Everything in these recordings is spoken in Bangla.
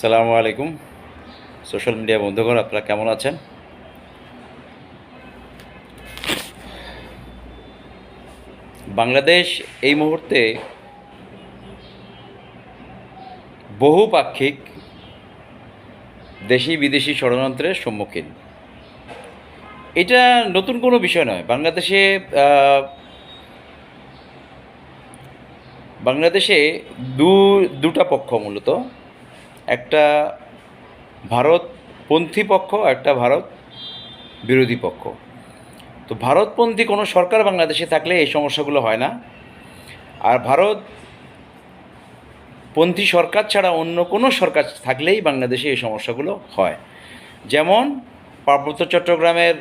সালামু আলাইকুম। সোশ্যাল মিডিয়া বন্ধুগণ, আপনারা কেমন আছেন? বাংলাদেশ এই মুহূর্তে বহুপাক্ষিক দেশি বিদেশি ষড়যন্ত্রের সম্মুখীন। এটা নতুন কোনো বিষয় নয়। বাংলাদেশে বাংলাদেশে দু, দুটা পক্ষ মূলত। একটা ভারতপন্থী পক্ষ, একটা ভারত বিরোধী পক্ষ। তো ভারতপন্থী কোনো সরকার বাংলাদেশে থাকলে এই সমস্যাগুলো হয় না। আর ভারত পন্থী সরকার ছাড়া অন্য কোনো সরকার থাকলেই বাংলাদেশে এই সমস্যাগুলো হয়। যেমন পার্বত্য চট্টগ্রামের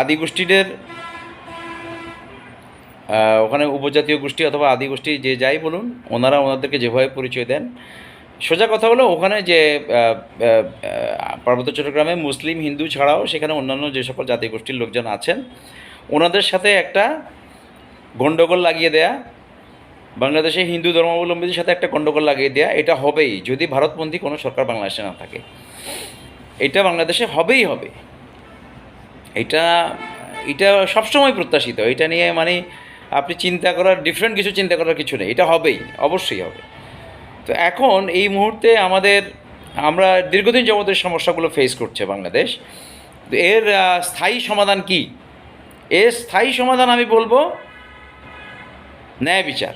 আদিগোষ্ঠীদের ওখানে উপজাতীয় গোষ্ঠী অথবা আদিগোষ্ঠী যে যাই বলুন, ওনারা ওনাদেরকে যেভাবে পরিচয় দেন সোজা কথা হলো, ওখানে যে পার্বত্য চট্টগ্রামে মুসলিম, হিন্দু ছাড়াও সেখানে অন্যান্য যে সকল জাতিগোষ্ঠীর লোকজন আছেন, ওনাদের সাথে একটা গণ্ডগোল লাগিয়ে দেয়া, বাংলাদেশে হিন্দু ধর্মাবলম্বীদের সাথে একটা গণ্ডগোল লাগিয়ে দেয়া, এটা হবেই, যদি ভারতপন্থী কোনো সরকার বাংলাদেশে না থাকে। এটা বাংলাদেশে হবেই হবে। এটা এটা সবসময় প্রত্যাশিত, এটা নিয়ে মানে আপনি চিন্তা করার ডিফারেন্ট কিছু চিন্তা করার কিছু নেই, এটা হবেই, অবশ্যই হবে। তো এখন এই মুহূর্তে আমাদের, আমরা দীর্ঘদিন যাবতের সমস্যাগুলো ফেস করছে বাংলাদেশ। এর স্থায়ী সমাধান কি? এর স্থায়ী সমাধান আমি বলব, ন্যায় বিচার।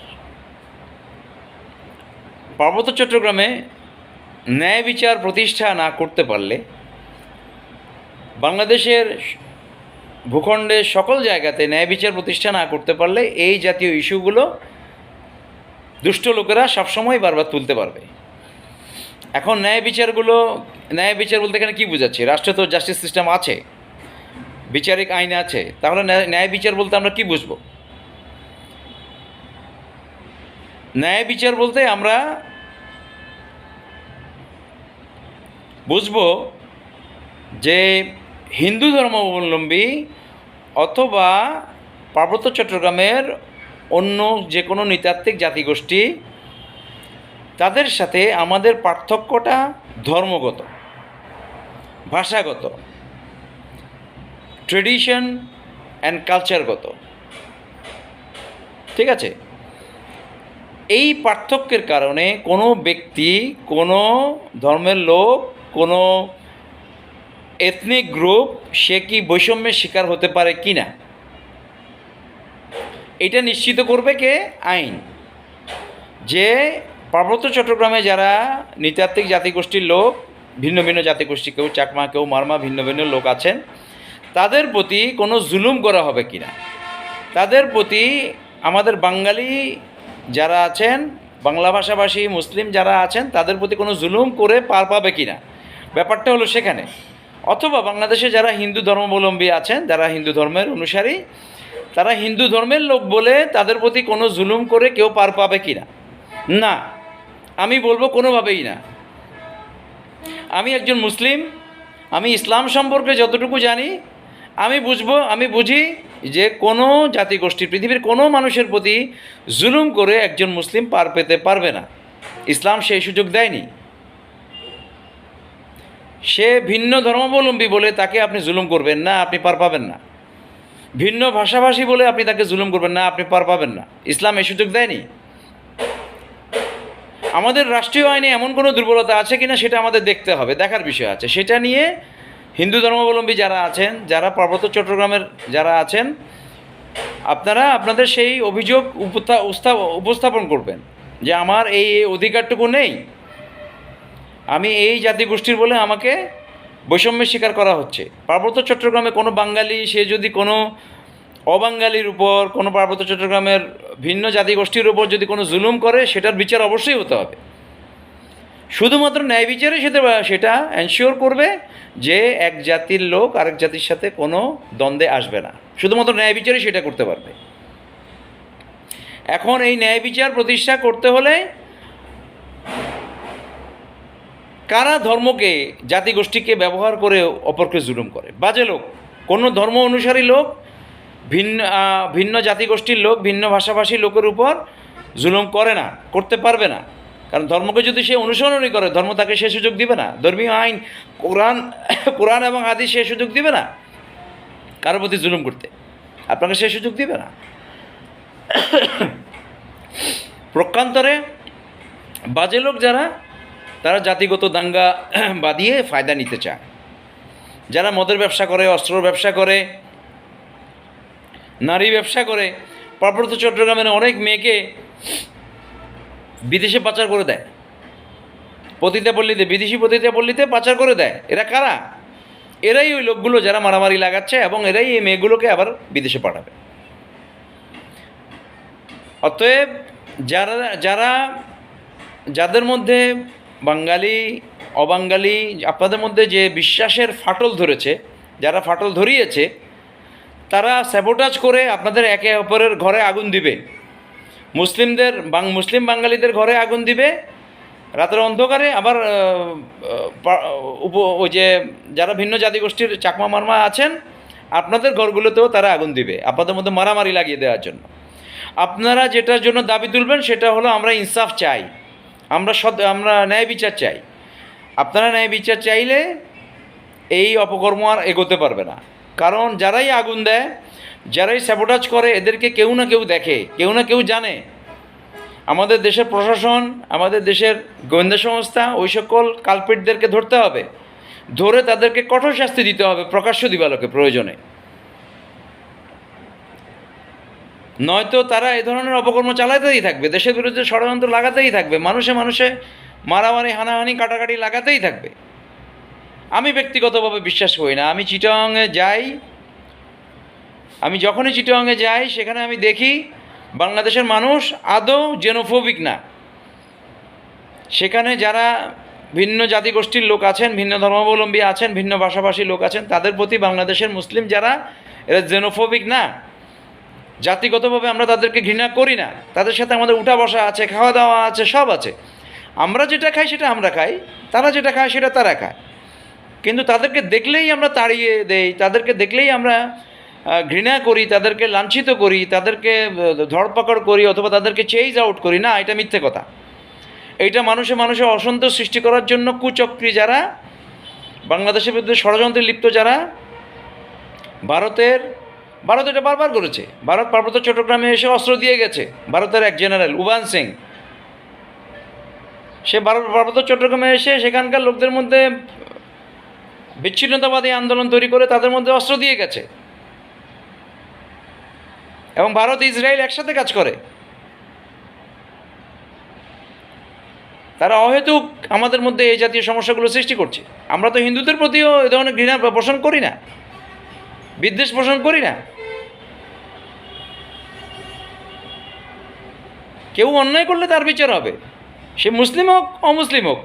পার্বত্য চট্টগ্রামে ন্যায় বিচার প্রতিষ্ঠা না করতে পারলে বাংলাদেশের ভূখণ্ডের সকল জায়গাতে ন্যায় বিচার প্রতিষ্ঠা না করতে পারলে এই জাতীয় ইস্যুগুলো দুষ্ট লোকেরা সবসময় বারবার তুলতে পারবে। এখন ন্যায় বিচারগুলো, ন্যায় বিচার বলতে এখানে কী বোঝাচ্ছে? রাষ্ট্রে তো জাস্টিস সিস্টেম আছে, বিচারিক আইন আছে, তাহলে ন্যায়- বিচার বলতে আমরা কি বুঝব? ন্যায় বিচার বলতে আমরা বুঝব যে হিন্দু ধর্মাবলম্বী অথবা পার্বত্য চট্টগ্রামের অন্য যে কোনো নৃতাত্ত্বিক জাতিগোষ্ঠী, তাদের সাথে আমাদের পার্থক্যটা ধর্মগত, ভাষাগত ট্রেডিশন অ্যান্ড কালচারগত ঠিক আছে? এই পার্থক্যের কারণে কোনো ব্যক্তি, কোনো ধর্মের লোক, কোনো এথনিক গ্রুপ সে কি বৈষম্যের শিকার হতে পারে কি না এটা নিশ্চিত করবে কে? আইন। যে পার্বত্য চট্টগ্রামে যারা নৃতাত্ত্বিক জাতিগোষ্ঠীর লোক, ভিন্ন ভিন্ন জাতিগোষ্ঠী, কেউ চাকমা, কেউ মারমা, ভিন্ন ভিন্ন লোক আছেন, তাদের প্রতি কোনো জুলুম করা হবে কি না? তাদের প্রতি আমাদের বাঙালি যারা আছেন, বাংলা ভাষাভাষী, মুসলিম যারা আছেন, তাদের প্রতি কোনো জুলুম করে পার পাবে কি না? ব্যাপারটা হলো সেখানে। অথবা বাংলাদেশে যারা হিন্দু ধর্মাবলম্বী আছেন, যারা হিন্দু ধর্মের অনুসারী তারা হিন্দু ধর্মের লোক বলে তাদের প্রতি কোনো জুলুম করে কেউ পার পাবে কি না? না, আমি বলব কোনোভাবেই না। আমি একজন মুসলিম, আমি ইসলাম সম্পর্কে যতটুকু জানি, আমি বুঝব, আমি বুঝি যে কোনো জাতিগোষ্ঠীর পৃথিবীর কোনো মানুষের প্রতি জুলুম করে একজন মুসলিম পার পেতে পারবে না। ইসলাম সেই সুযোগ দেয়নি। সে ভিন্ন ধর্মাবলম্বী বলে তাকে আপনি জুলুম করবেন না, আপনি পার পাবেন না। ভিন্ন ভাষাভাষী বলে আপনি তাকে জুলুম করবেন না, আপনি পার পাবেন না। ইসলাম এই সুযোগ দেয়নি। আমাদের রাষ্ট্রীয় আইনে এমন কোনো দুর্বলতা আছে কিনা সেটা আমাদের দেখতে হবে, দেখার বিষয় আছে। সেটা নিয়ে হিন্দু ধর্মাবলম্বী যারা আছেন, যারা পার্বত্য চট্টগ্রামের যারা আছেন, আপনারা আপনাদের সেই অভিযোগ উপস্থা- উপস্থাপন করবেন যে আমার এই অধিকারটুকু নেই। আমি এই জাতিগোষ্ঠীর বলে আমাকে বৈষম্যের শিকার করা হচ্ছে। পার্বত্য চট্টগ্রামে কোনো বাঙালি, সে যদি কোনো অবাঙালির উপর, কোনো পার্বত্য চট্টগ্রামের ভিন্ন জাতিগোষ্ঠীর উপর যদি কোনো জুলুম করে, সেটার বিচার অবশ্যই হতে হবে। শুধুমাত্র ন্যায় বিচারে সেটা সেটা এনশিওর করবে যে এক জাতির লোক আরেক জাতির সাথে কোনো দ্বন্দ্বে আসবে না। শুধুমাত্র ন্যায় বিচারে সেটা করতে পারবে। এখন এই ন্যায় বিচার প্রতিষ্ঠা করতে হলে কারা ধর্মকে, জাতিগোষ্ঠীকে ব্যবহার করে অপরকে জুলুম করে? বাজে লোক। কোনো ধর্ম অনুসারী লোক, ভিন্ন ভিন্ন জাতিগোষ্ঠীর লোক, ভিন্ন ভাষাভাষী লোকের উপর জুলুম করে না, করতে পারবে না। কারণ ধর্মকে যদি সে অনুসরণই করে, ধর্ম তাকে সে সুযোগ দিবে না। ধর্মীয় আইন, কোরআন কোরআন এবং আদি সে সুযোগ দিবে না কারোর প্রতি জুলুম করতে। আপনাকে সে সুযোগ দিবে না। প্রকান্তরে বাজে লোক যারা তারা জাতিগত দাঙ্গা বাদিয়ে ফায়দা নিতে চায়। যারা মদের ব্যবসা করে অস্ত্র ব্যবসা করে, নারী ব্যবসা করে, পার্বত্য চট্টগ্রামের অনেক মেয়েকে বিদেশে পাচার করে দেয়। পতিতা পল্লীতে, বিদেশি পতিতে পল্লীতে পাচার করে দেয়। এরা কারা? এরাই ওই লোকগুলো যারা মারামারি লাগাচ্ছে এবং এরাই এই মেয়েগুলোকে আবার বিদেশে পাঠাবে। অতএব যারা যারা, যাদের মধ্যে বাঙালি অবাঙ্গালি আপনাদের মধ্যে যে বিশ্বাসের ফাটল ধরেছে, যারা ফাটল ধরিয়েছে, তারা স্যাবোটাজ করে আপনাদের একে অপরের ঘরে আগুন দিবে। মুসলিমদের মুসলিম বাঙালিদের ঘরে আগুন দিবে, রাতের অন্ধকারে আবার উপ, ওই যে যারা ভিন্ন জাতিগোষ্ঠীর চাকমা মারমা আছেন, আপনাদের ঘরগুলোতেও তারা আগুন দিবে, আপনাদের মধ্যে মারামারি লাগিয়ে দেওয়ার জন্য। আপনারা যেটার জন্য দাবি তুলবেন, সেটা হলো আমরা ইনসাফ চাই। আমরা সদ, আমরা ন্যায় বিচার চাই। আপনারা ন্যায় বিচার চাইলে এই অপকর্ম আর এগোতে পারবে না। কারণ যারাই আগুন দেয়, যারাই স্যাবোটাজ করে, এদেরকে কেউ না কেউ দেখে, কেউ না কেউ জানে। আমাদের দেশের প্রশাসন, আমাদের দেশের গোয়েন্দা সংস্থা, ওই সকল কালপেটদেরকে ধরতে হবে। ধরে তাদেরকে কঠোর শাস্তি দিতে হবে প্রকাশ্য দিবালোকে প্রয়োজনে। নয়তো তারা এ ধরনের অপকর্ম চালাতেই থাকবে, দেশের বিরুদ্ধে ষড়যন্ত্র লাগাতেই থাকবে, মানুষে মানুষে মারামারি, হানাহানি, কাটাকাটি লাগাতেই থাকবে। আমি ব্যক্তিগতভাবে বিশ্বাস করি না। আমি চিটাংয়ে যাই, আমি যখনই চিটাংয়ে যাই, সেখানে আমি দেখি বাংলাদেশের মানুষ আদৌ জেনোফোবিক না। সেখানে যারা ভিন্ন জাতিগোষ্ঠীর লোক আছেন, ভিন্ন ধর্মাবলম্বী আছেন, ভিন্ন ভাষাভাষী লোক আছেন, তাদের প্রতি বাংলাদেশের মুসলিম যারা, এরা জেনোফোবিক না। জাতিগতভাবে আমরা তাদেরকে ঘৃণা করি না। তাদের সাথে আমাদের উঠা বসা আছে, খাওয়া দাওয়া আছে, সব আছে। আমরা যেটা খাই সেটা আমরা খাই, তারা যেটা খায় সেটা তারা খায়। কিন্তু তাদেরকে দেখলেই আমরা তাড়িয়ে দেই, তাদেরকে দেখলেই আমরা ঘৃণা করি, তাদেরকে লাঞ্ছিত করি, তাদেরকে ধরপাকড় করি অথবা তাদেরকে চেইজ আউট করি। না, এটা মিথ্যে কথা। এইটা মানুষে মানুষে অসন্তোষ সৃষ্টি করার জন্য কুচক্রী যারা, বাংলাদেশের বিরুদ্ধে ষড়যন্ত্রে লিপ্ত যারা, ভারতের ভারত এটা বারবার করেছে। ভারত পার্বত্য চট্টগ্রামে এসে অস্ত্র দিয়ে গেছে। ভারতের এক জেনারেল, উবান সিং। সে ভারত পার্বত্য চট্টগ্রামে এসে সেখানকার লোকদের মধ্যে বিচ্ছিন্নতাবাদী আন্দোলন তৈরি করে তাদের মধ্যে অস্ত্র দিয়ে গেছে। এবং ভারত ইসরায়েল একসাথে কাজ করে। তারা অহেতুক আমাদের মধ্যে এই জাতীয় সমস্যাগুলো সৃষ্টি করছে। আমরা তো হিন্দুদের প্রতিও এ ধরনের ঘৃণা পোষণ করি না। বিদ্বেষ পোষণ করি না। কেউ অন্যায় করলে তার বিচার হবে। সে মুসলিম হোক, অমুসলিম হোক।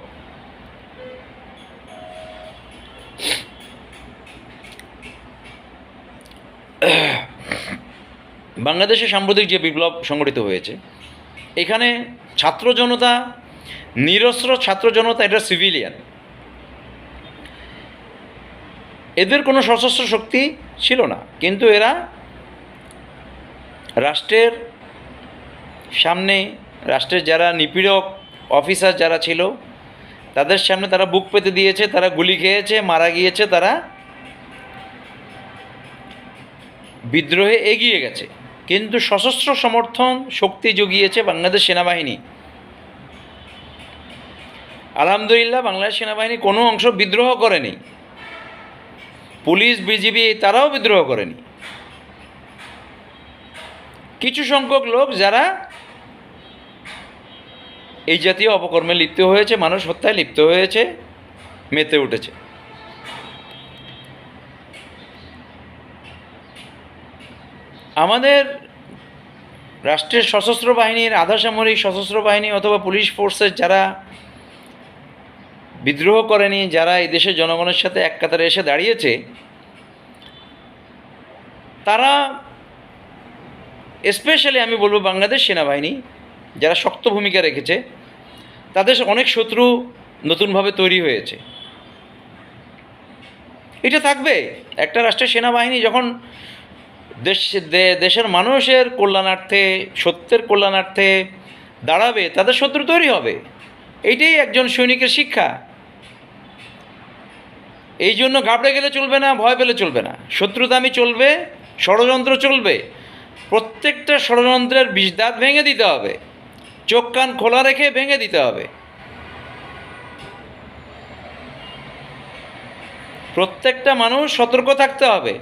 বাংলাদেশে সাম্প্রতিক যে বিপ্লব সংগঠিত হয়েছে, এখানে ছাত্র জনতা, নিরস্ত্র ছাত্র জনতা, এটা সিভিলিয়ান এদের কোনো সশস্ত্র শক্তি ছিল না। কিন্তু এরা রাষ্ট্রের সামনে, রাষ্ট্রের যারা নিপীড়ক অফিসার যারা ছিল, তাদের সামনে তারা বুক পেতে দিয়েছে, তারা গুলি খেয়েছে, মারা গিয়েছে, তারা বিদ্রোহে এগিয়ে গেছে। কিন্তু সশস্ত্র সমর্থন শক্তি জুগিয়েছে বাংলাদেশ সেনাবাহিনী। আলহামদুলিল্লাহ, বাংলাদেশ সেনাবাহিনী কোনো অংশ বিদ্রোহ করেনি। পুলিশ, বিজিবি, তারাও বিদ্রোহ করেনি। কিছু সংখ্যক লোক যারা এই জাতীয় অপকর্মে লিপ্ত হয়েছে, মানুষ হত্যায় লিপ্ত হয়েছে, মেতে উঠেছে। আমাদের রাষ্ট্রের সশস্ত্র বাহিনীর আধা সামরিক সশস্ত্র বাহিনী অথবা পুলিশ ফোর্সের যারা বিদ্রোহ করেনি, যারা এই দেশের জনগণের সাথে এক কাতারে এসে দাঁড়িয়েছে, তারা স্পেশালি আমি বলব বাংলাদেশ সেনাবাহিনী, যারা শক্ত ভূমিকা রেখেছে, তাদের অনেক শত্রু নতুনভাবে তৈরি হয়েছে। এটা থাকবে, একটা রাষ্ট্রের সেনাবাহিনী যখন দেশ দেশের মানুষের কল্যাণার্থে, সত্যের কল্যাণার্থে দাঁড়াবে, তাদের শত্রু তৈরি হবে। এইটাই একজন সৈনিকের শিক্ষা। এই জন্য ঘাবড়ে গেলে চলবে না, ভয় পেলে চলবে না। শত্রুতামি চলবে, ষড়যন্ত্র চলবে। প্রত্যেকটা ষড়যন্ত্রের বিষদাঁত ভেঙে দিতে হবে। চোখ কান খোলা রেখে ভেঙে দিতে হবে। প্রত্যেকটা মানুষ সতর্ক থাকতে হবে।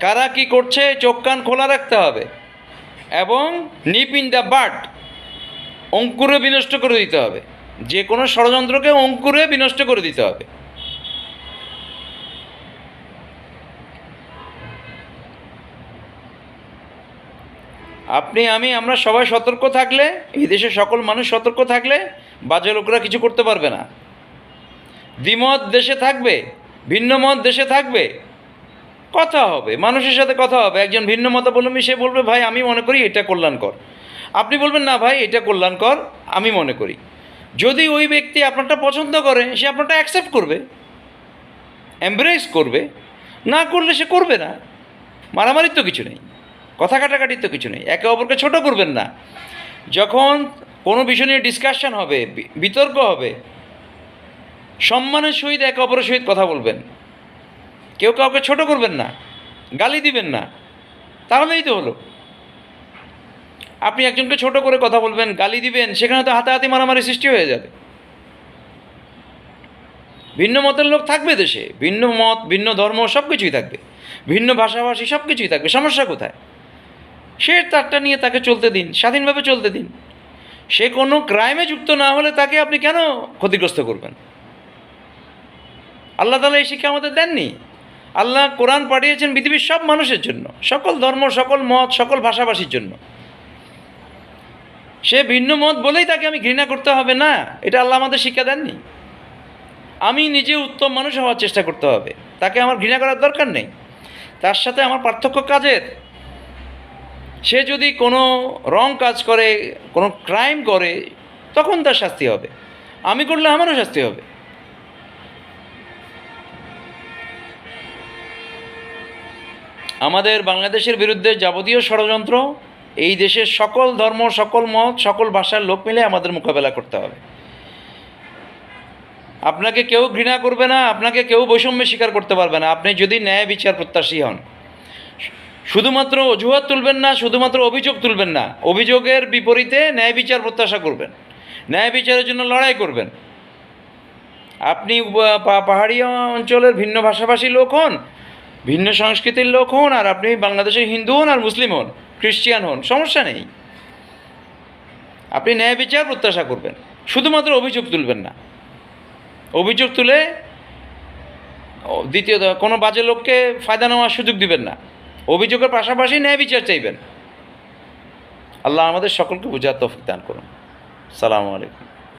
কারা কি করছে, চোখ কান খোলা রাখতে হবে। এবং নিপ ইন দ্য বার্ড অঙ্কুরে বিনষ্ট করে দিতে হবে। যে কোনো ষড়যন্ত্রকে অঙ্কুরে বিনষ্ট করে দিতে হবে। আপনি, আমি, আমরা সবাই সতর্ক থাকলে, এই দেশে সকল মানুষ সতর্ক থাকলে, বাজে লোকরা কিছু করতে পারবে না। দ্বিমত দেশে থাকবে, ভিন্ন মত দেশে থাকবে, কথা হবে, মানুষের সাথে কথা হবে, একজন ভিন্ন মতাবলম্বী সে বলবে, ভাই, আমি মনে করি এটা কল্যাণকর। আপনি বলবেন, না ভাই, এটা কল্যাণকর, আমি মনে করি। যদি ওই ব্যক্তি আপনারটা পছন্দ করে, সে আপনারটা অ্যাকসেপ্ট করবে এমব্রেস করবে, না করলে সে করবে না। মারামারির তো কিছু নেই। কথা কাটাকাটির তো কিছু নেই। একে অপরকে ছোট করবেন না। যখন কোনো বিষয় নিয়ে ডিসকাশন হবে বিতর্ক হবে, সম্মানের সহিত একে অপরের সহিত কথা বলবেন। কেউ কাউকে ছোট করবেন না, গালি দিবেন না। তাহলেই তো হলো। আপনি একজনকে ছোট করে কথা বলবেন, গালি দিবেন, সেখানে তো হাতাহাতি মারামারি সৃষ্টি হয়ে যাবে। ভিন্ন মতের লোক থাকবে দেশে। ভিন্ন মত, ভিন্ন ধর্ম সব কিছুই থাকবে। ভিন্ন ভাষাভাষী সব কিছুই থাকবে। সমস্যা কোথায়? সে তারটা নিয়ে তাকে চলতে দিন, স্বাধীনভাবে চলতে দিন। সে কোনো ক্রাইমে যুক্ত না হলে তাকে আপনি কেন ক্ষতিগ্রস্ত করবেন? আল্লাহ তালা এই শিক্ষা আমাদের দেননি। আল্লাহ কোরআন পাঠিয়েছেন পৃথিবীর সব মানুষের জন্য, সকল ধর্ম, সকল মত, সকল ভাষাভাষীর জন্য। সে ভিন্ন মত বলেই তাকে আমি ঘৃণা করতে হবে না, এটা আল্লাহ আমাদের শিক্ষা দেননি। আমি নিজে উত্তম মানুষ হওয়ার চেষ্টা করতে হবে, তাকে আমার ঘৃণা করার দরকার নেই। তার সাথে আমার পার্থক্য কাজের। সে যদি কোনো রং কাজ করে, কোনো ক্রাইম করে, তখন তার শাস্তি হবে। আমি করলে আমারও শাস্তি হবে। আমাদের বাংলাদেশের বিরুদ্ধে যাবতীয় ষড়যন্ত্র, এই দেশের সকল ধর্ম, সকল মত, সকল ভাষার লোক মিলে আমাদের মোকাবেলা করতে হবে। আপনাকে কেউ ঘৃণা করবে না, আপনাকে কেউ বৈষম্য স্বীকার করতে পারবে না। আপনি যদি ন্যায় বিচার প্রত্যাশী হন শুধুমাত্র অজুহাত তুলবেন না, শুধুমাত্র অভিযোগ তুলবেন না, অভিযোগের বিপরীতে ন্যায় বিচার প্রত্যাশা করবেন, ন্যায় বিচারের জন্য লড়াই করবেন। আপনি পাহাড়ি অঞ্চলের ভিন্ন ভাষাভাষী লোক হন, ভিন্ন সংস্কৃতির লোক হন, আর আপনি বাংলাদেশের হিন্দু হন আর মুসলিম হন খ্রিস্টিয়ান হন, সমস্যা নেই। আপনি ন্যায় বিচার প্রত্যাশা করবেন, শুধুমাত্র অভিযোগ তুলবেন না। অভিযোগ তুলে দ্বিতীয়ত, কোনো বাজে লোককে ফায়দা নেওয়ার সুযোগ দিবেন না। অভিযোগের পাশাপাশি ন্যায় বিচার চাইবেন। আল্লাহ আমাদের সকলকে বুঝার তৌফিক দান করুন। সালামু আলাইকুম।